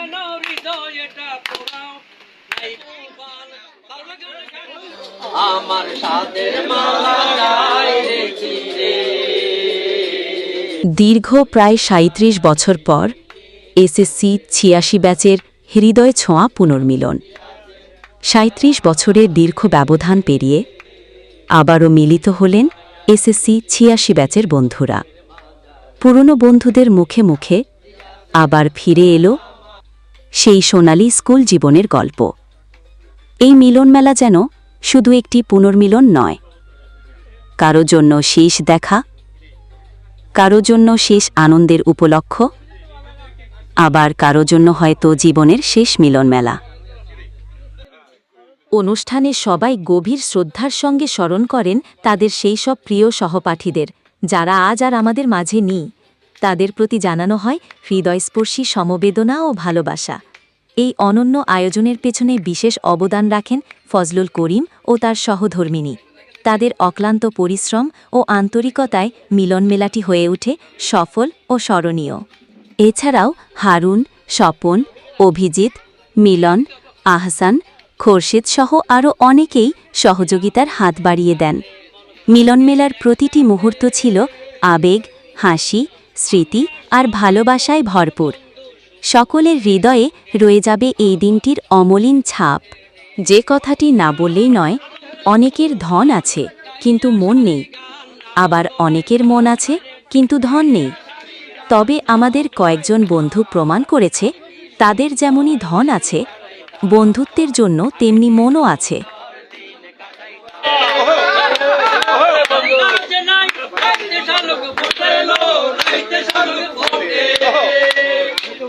কেন হৃদয়টা পোড়াও। নাই গোপাল ভালো লাগে না গান? আমার সাদের মালা গায়ে রেখি রে। দীর্ঘ প্রায় সাঁত্রিশ বছর পর এসএসসি ছিয়াশি ব্যাচের হৃদয় ছোঁয়া পুনর্মিলন। সাঁত্রিশ বছরের দীর্ঘ ব্যবধান পেরিয়ে আবারও মিলিত হলেন এসএসসি ছিয়াশি ব্যাচের বন্ধুরা। পুরনো বন্ধুদের মুখে মুখে আবার ফিরে এলো সেই সোনালি স্কুল জীবনের গল্প। এই মিলনমেলা যেন শুধু একটি পুনর্মিলন নয়। কারও জন্য শেষ দেখা, কারও জন্য শেষ আনন্দের উপলক্ষ, আবার কারও জন্য হয়তো জীবনের শেষ মিলন মেলা অনুষ্ঠানে সবাই গভীর শ্রদ্ধার সঙ্গে স্মরণ করেন তাদের সেই সব প্রিয় সহপাঠীদের, যারা আজ আর আমাদের মাঝে নেই। তাদের প্রতি জানানো হয় হৃদয়স্পর্শী সমবেদনা ও ভালোবাসা। এই অনন্য আয়োজনের পেছনে বিশেষ অবদান রাখেন ফজলুল করিম ও তার সহধর্মিনী। তাদের অক্লান্ত পরিশ্রম ও আন্তরিকতায় মিলন মেলাটি হয়ে ওঠে সফল ও স্মরণীয়। এছাড়াও হারুন, স্বপন, অভিজিৎ, মিলন, আহসান, খোরশেদ সহ আরও অনেকেই সহযোগিতার হাত বাড়িয়ে দেন। মিলন মেলার প্রতিটি মুহূর্ত ছিল আবেগ, হাসি স্মৃতি আর ভালোবাসায় ভরপুর। সকলের হৃদয়ে রয়ে যাবে এই দিনটির অমলিন ছাপ। যে কথাটি না বললেই নয়, অনেকের ধন আছে, কিন্তু মন নেই। আবার অনেকের মন আছে, কিন্তু ধন নেই। তবে আমাদের কয়েকজন বন্ধু প্রমাণ করেছে, তাদের যেমনই ধন আছে, বন্ধুত্বের জন্য তেমনি মনও আছে।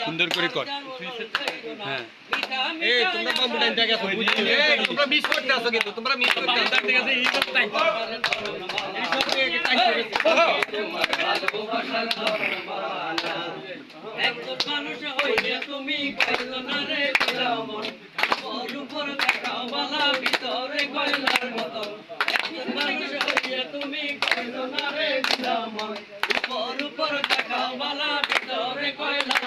সুন্দর করে কর। হ্যাঁ। এই তোমরা বাবু মানুষ হইলে তুমি কইলো না রে। করে না